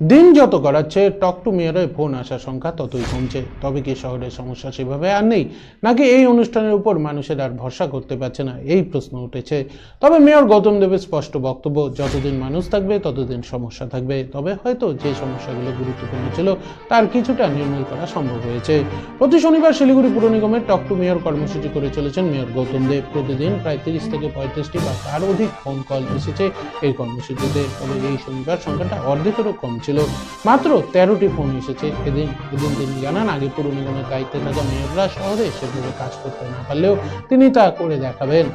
দিন যত গড়াচ্ছে, টক টু মেয়রে ফোন আসার সংখ্যা ততই কমছে। তবে কি শহরের সমস্যা সেভাবে আর নেই? নাকি এই অনুষ্ঠানের উপর মানুষের আর ভরসা করতে পারছে না? এই প্রশ্ন উঠেছে। তবে মেয়র গৌতম দেবের স্পষ্ট বক্তব্য, যতদিন মানুষ থাকবে, ততদিন সমস্যা থাকবে। তবে হয়তো যে সমস্যাগুলো গুরুত্বপূর্ণ ছিল, তার কিছুটা নির্মূল করা সম্ভব হয়েছে। প্রতি শনিবার শিলিগুড়ি পুর নিগমের টক টু মেয়র কর্মসূচি করে চলেছেন মেয়র গৌতম দেব। প্রতিদিন প্রায় তিরিশ থেকে পঁয়ত্রিশটি বা তার অধিক ফোন কল এসেছে এই কর্মসূচিতে। তবে এই শনিবার সংখ্যাটা অর্ধেকেরও কম ছিল মাত্র তেরোটি ফোন এসেছে। এদিন এদিন তিনি জানান, আগে পুর নিগমের দায়িত্বে থাকা মেয়ররা শহরে সেভাবে কাজ করতে না পারলেও তিনি তা করে দেখাবেন।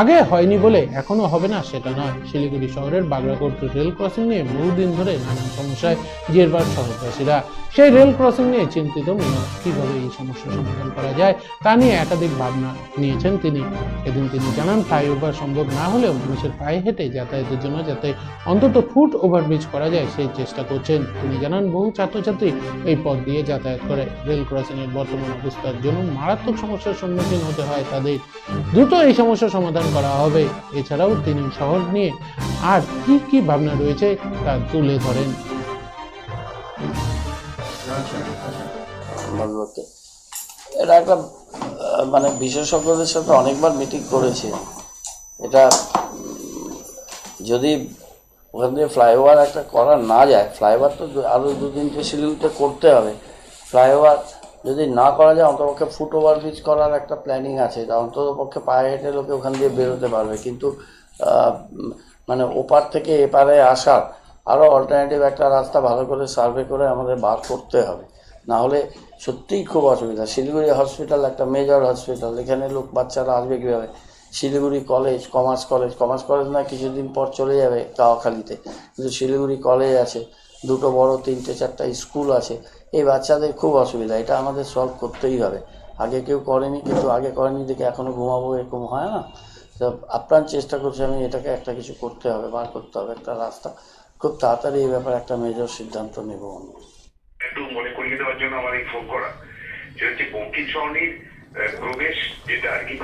আগে হয়নি বলে এখনও হবে না সেটা নয়। শিলিগুড়ি শহরের বাগড়াকোট রেল ক্রসিং নিয়ে বহুদিন ধরে নানান সমস্যায় জেরবার শহরবাসীরা সেই রেল ক্রসিং নিয়ে চিন্তিত মেয়র কীভাবে এই সমস্যা সমাধান করা যায় তা নিয়ে একাধিক ভাবনা নিয়েছেন তিনি। এদিন তিনি জানান, ফ্লাইওভার সম্ভব না হলেও মানুষের পায়ে হেঁটে যাতায়াতের জন্য যাতে অন্তত ফুট ওভারব্রিজ করা যায়, সেই চেষ্টা করছেন তিনি জানান, বহু ছাত্রছাত্রী এই পথ দিয়ে যাতায়াত করে। রেল ক্রসিং এর বর্তমান অবস্থার জন্য মারাত্মক সমস্যার সম্মুখীন হতে হয় তাদের। দ্রুত এই সমস্যার সমাধান করা হবে। এছাড়াও তিনি শহর নিয়ে আর কি কি ভাবনা রয়েছে তা তুলে ধরেন। এটা একটা মানে বিশেষজ্ঞদের সাথে অনেকবার মিটিং করেছে। এটা, যদি ওখান থেকে ফ্লাইওভার একটা করা না যায়। ফ্লাইওভার তো আরও আরও দু তিনটে শিলিগুড়িতে করতে হবে। ফ্লাইওভার যদি না করা যায়, অন্তপক্ষে ফুট ওভার ব্রিজ করার একটা প্ল্যানিং আছে। তা অন্ততপক্ষে পায়ে হেঁটে লোকে ওখান দিয়ে বেরোতে পারবে। কিন্তু মানে ওপার থেকে এপারে আসার আরও অল্টারনেটিভ একটা রাস্তা ভালো করে সার্ভে করে আমাদের বার করতে হবে। না হলে সত্যিই খুব অসুবিধা। শিলিগুড়ি হসপিটাল একটা মেজর হসপিটাল এখানে লোক বাচ্চারা আসবে কীভাবে? Siliguri college, commerce college commerce college না কিছুদিন পর চলে যাবে কাওয়াখালীতে। কিন্তু শিলিগুড়ি কলেজ আছে, দুটো বড়, তিনটে, চারটা স্কুল আছে, এই বাচ্চাদের খুব অসুবিধা, এটা আমাদের সলভ করতেই হবে। আগে কেউ করেনি, কিন্তু আগে করেনি দেখে এখনও ঘুমাবো এরকম হয় না। তো আপ্রাণ চেষ্টা করছি আমি এটাকে একটা কিছু করতে হবে, বার করতে হবে, একটা রাস্তা। খুব তাড়াতাড়ি এই ব্যাপারে একটা মেজর সিদ্ধান্ত নেব আমি। একটু মনে করিয়ে দেওয়ার জন্য আমার এই ফোন করা। যে হচ্ছে বঙ্কিম সরণির প্রবেশ, যেটা আর কি